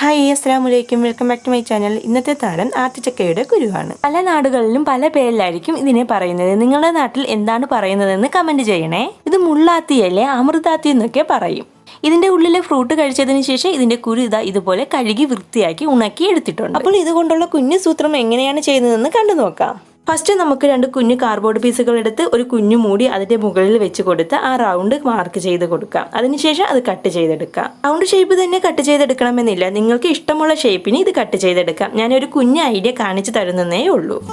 Hi അസ്സാം വലൈക്കും welcome back to my channel ഇന്നത്തെ താരം ആത്തിച്ചക്കയുടെ കുരുവാണ്. പല നാടുകളിലും പല പേരിലായിരിക്കും ഇതിനെ പറയുന്നത്. നിങ്ങളുടെ നാട്ടിൽ എന്താണ് പറയുന്നതെന്ന് കമന്റ് ചെയ്യണേ. ഇത് മുള്ളാത്തിയല്ലേ അമൃതാത്തി എന്നൊക്കെ പറയും. ഇതിന്റെ ഉള്ളിലെ ഫ്രൂട്ട് കഴിച്ചതിന് ശേഷം ഇതിന്റെ കുരു ഇതാ ഇതുപോലെ കഴുകി വൃത്തിയാക്കി ഉണക്കി എടുത്തിട്ടുണ്ട് അപ്പോൾ ഇതുകൊണ്ടുള്ള കുഞ്ഞു സൂത്രം എങ്ങനെയാണ് ചെയ്യുന്നതെന്ന് കണ്ടു നോക്കാം ഫസ്റ്റ് നമുക്ക് രണ്ട് കുഞ്ഞു കാർഡ്ബോർഡ് പീസുകൾ എടുത്ത് ഒരു കുഞ്ഞു മൂടി അതിന്റെ മുകളിൽ വെച്ച് കൊടുത്ത് ആ റൗണ്ട് മാർക്ക് ചെയ്ത് കൊടുക്കാം. അതിനുശേഷം അത് കട്ട് ചെയ്തെടുക്കാം. റൗണ്ട് ഷേപ്പ് തന്നെ കട്ട് ചെയ്തെടുക്കണമെന്നില്ല. നിങ്ങൾക്ക് ഇഷ്ടമുള്ള ഷേപ്പിന് ഇത് കട്ട് ചെയ്തെടുക്കാം. ഞാൻ ഒരു കുഞ്ഞു ഐഡിയ കാണിച്ചു തരുന്നതേ ഉള്ളൂ.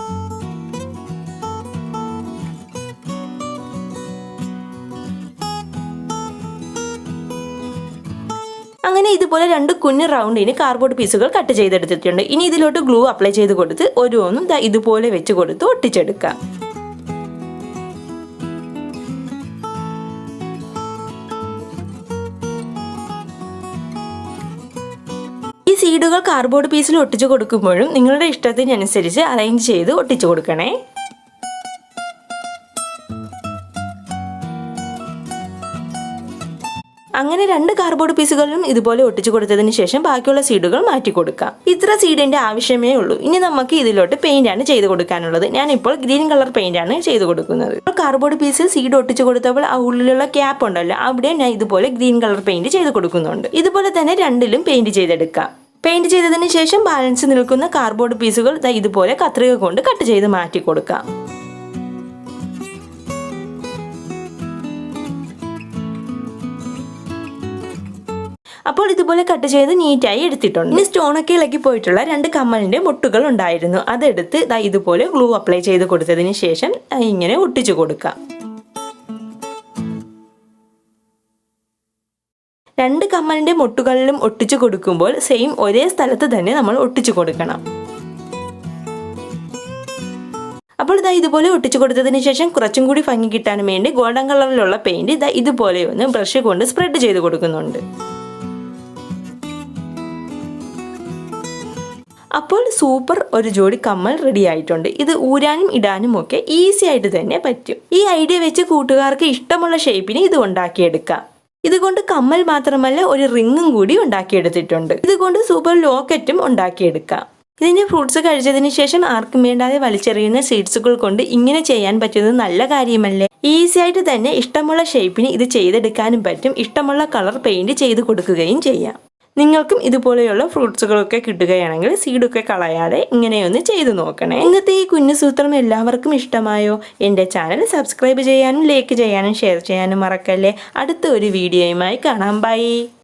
അങ്ങനെ ഇതുപോലെ രണ്ട് കുഞ്ഞ് റൗണ്ടിന് കാർഡ്ബോർഡ് പീസുകൾ കട്ട് ചെയ്തെടുത്തിട്ടുണ്ട്. ഇനി ഇതിലോട്ട് ഗ്ലൂ അപ്ലൈ ചെയ്ത് കൊടുത്ത് ഓരോന്നും ഇതുപോലെ വെച്ച് കൊടുത്ത് ഒട്ടിച്ചെടുക്കാം. ഈ സീഡുകൾ കാർഡ്ബോർഡ് പീസിൽ ഒട്ടിച്ചു കൊടുക്കുമ്പോഴും നിങ്ങളുടെ ഇഷ്ടത്തിനനുസരിച്ച് അറേഞ്ച് ചെയ്ത് ഒട്ടിച്ചു കൊടുക്കണേ. അങ്ങനെ രണ്ട് കാർബോർഡ് പീസുകളിലും ഇതുപോലെ ഒട്ടിച്ചു കൊടുത്തതിന് ശേഷം ബാക്കിയുള്ള സീഡുകൾ മാറ്റി കൊടുക്കാം. ഇത്ര സീഡിന്റെ ആവശ്യമേ ഉള്ളൂ. ഇനി നമുക്ക് ഇതിലോട്ട് പെയിന്റ് ആണ് ചെയ്ത് കൊടുക്കാനുള്ളത്. ഞാൻ ഇപ്പോൾ ഗ്രീൻ കളർ പെയിന്റ് ആണ് ചെയ്ത് കൊടുക്കുന്നത്. കാർബോർഡ് പീസിൽ സീഡ് ഒട്ടിച്ചു കൊടുത്തപ്പോൾ ആ ഉള്ളിലുള്ള ക്യാപ്പ് ഉണ്ടല്ലോ അവിടെ ഞാൻ ഇതുപോലെ ഗ്രീൻ കളർ പെയിന്റ് ചെയ്ത് കൊടുക്കുന്നുണ്ട്. ഇതുപോലെ തന്നെ രണ്ടിലും പെയിന്റ് ചെയ്തെടുക്കാം. പെയിന്റ് ചെയ്തതിന് ശേഷം ബാലൻസ് നിൽക്കുന്ന കാർബോർഡ് പീസുകൾ ഇതുപോലെ കത്രിക കൊണ്ട് കട്ട് ചെയ്ത് മാറ്റി കൊടുക്കാം. അപ്പോൾ ഇതുപോലെ കട്ട് ചെയ്ത് നീറ്റായി എടുത്തിട്ടുണ്ട്. ഇനി സ്റ്റോണൊക്കെ ഇളക്കി പോയിട്ടുള്ള രണ്ട് കമ്മലിന്റെ മുട്ടുകൾ ഉണ്ടായിരുന്നു. അതെടുത്ത് ഇതുപോലെ ഗ്ലൂ അപ്ലൈ ചെയ്ത് കൊടുത്തതിന് ശേഷം ഇങ്ങനെ ഒട്ടിച്ചു കൊടുക്കാം. രണ്ട് കമ്മലിന്റെ മുട്ടുകളിലും ഒട്ടിച്ചു കൊടുക്കുമ്പോൾ സെയിം ഒരേ സ്ഥലത്ത് തന്നെ നമ്മൾ ഒട്ടിച്ചു കൊടുക്കണം. അപ്പോൾ ഇതാ ഇതുപോലെ ഒട്ടിച്ചു കൊടുത്തതിന് ശേഷം കുറച്ചും കൂടി ഭംഗി കിട്ടാൻ വേണ്ടി ഗോൾഡൻ കളറിലുള്ള പെയിന്റ് ഇതാ ഇതുപോലെ ഒന്ന് ബ്രഷ് കൊണ്ട് സ്പ്രെഡ് ചെയ്ത് കൊടുക്കുന്നുണ്ട്. അപ്പോൾ സൂപ്പർ ഒരു ജോഡി കമ്മൽ റെഡി ആയിട്ടുണ്ട്. ഇത് ഊരാനും ഇടാനും ഒക്കെ ഈസി ആയിട്ട് തന്നെ പറ്റും. ഈ ഐഡിയ വെച്ച് കൂട്ടുകാർക്ക് ഇഷ്ടമുള്ള ഷേപ്പിന് ഇത് ഉണ്ടാക്കിയെടുക്കാം. ഇതുകൊണ്ട് കമ്മൽ മാത്രമല്ല ഒരു റിങ്ങും കൂടി ഉണ്ടാക്കിയെടുത്തിട്ടുണ്ട്. ഇതുകൊണ്ട് സൂപ്പർ ലോക്കറ്റും ഉണ്ടാക്കിയെടുക്കാം. ഇതിന്റെ ഫ്രൂട്ട്സ് കഴിച്ചതിന് ശേഷം ആർക്കും വേണ്ടാതെ വലിച്ചെറിയുന്ന സീഡ്സുകൾ കൊണ്ട് ഇങ്ങനെ ചെയ്യാൻ പറ്റുന്നത് നല്ല കാര്യമല്ലേ? ഈസി ആയിട്ട് തന്നെ ഇഷ്ടമുള്ള ഷേപ്പിന് ഇത് ചെയ്തെടുക്കാനും പറ്റും. ഇഷ്ടമുള്ള കളർ പെയിന്റ് ചെയ്ത് കൊടുക്കുകയും ചെയ്യാം. നിങ്ങൾക്കും ഇതുപോലെയുള്ള ഫ്രൂട്ട്സുകളൊക്കെ കിട്ടുകയാണെങ്കിൽ സീഡൊക്കെ കളയാതെ ഇങ്ങനെയൊന്ന് ചെയ്തു നോക്കണേ. ഇന്നത്തെ ഈ കുഞ്ഞു സൂത്രം എല്ലാവർക്കും ഇഷ്ടമായോ? എന്റെ ചാനൽ സബ്സ്ക്രൈബ് ചെയ്യാനും ലൈക്ക് ചെയ്യാനും ഷെയർ ചെയ്യാനും മറക്കല്ലേ? അടുത്ത ഒരു വീഡിയോയുമായി കാണാം. ബൈ